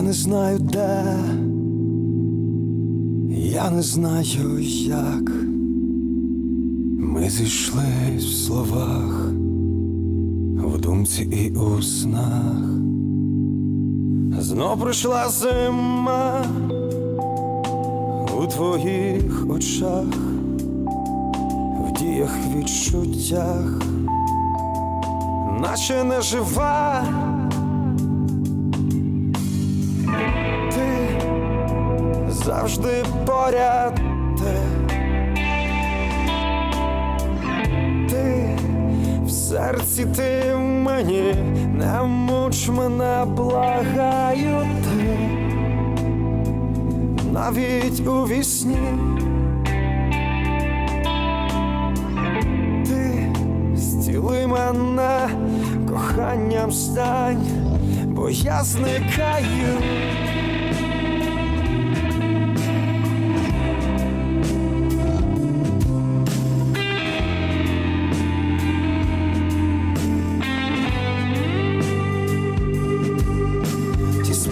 Я не знаю де, я не знаю як. Ми зійшлись в словах, в думці і у снах. Знов прийшла зима у твоїх очах, в діях відчуттях, наче не жива. Завжди поряд. Ти, ти в серці ти в мені, не муч мене, благаю ти, навіть у вісні. Ти зціли мене коханням стань, бо я зникаю.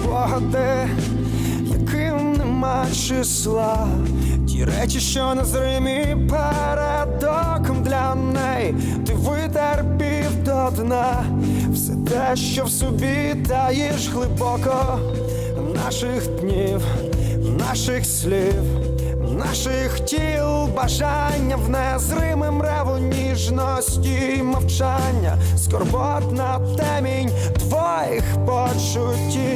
Спогади, яким нема числа, ті речі, що незримі передоком для неї, ти витерпів до дна все те, що в собі таїш глибоко. Наших днів, наших слів. Наших тіл бажання в незримим реву ніжності мовчання, скорботна темінь твоїх почуттів,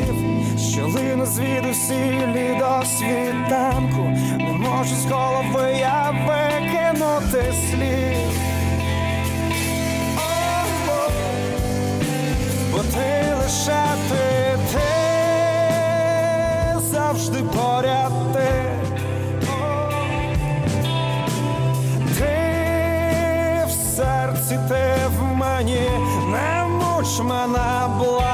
що лину звідусілі до світанку, не можу з голови я викинути слів. Бо ти лише ти, ти завжди поряд ти. Ти в серці, ти в мені, не муч мене, благаю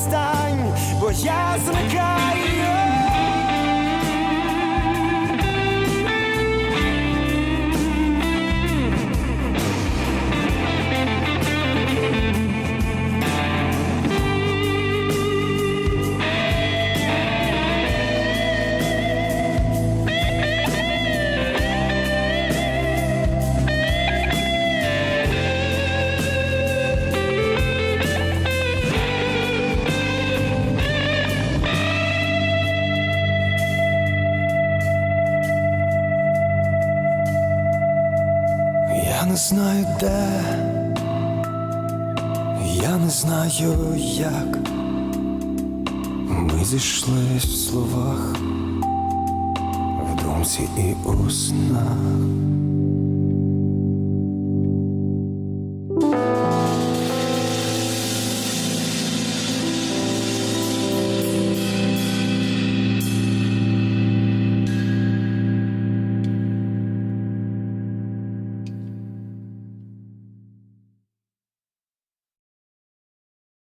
коханням стань, бо я зникаю. Не знаю де, я не знаю як. Ми зійшлись в словах, в думці і у снах.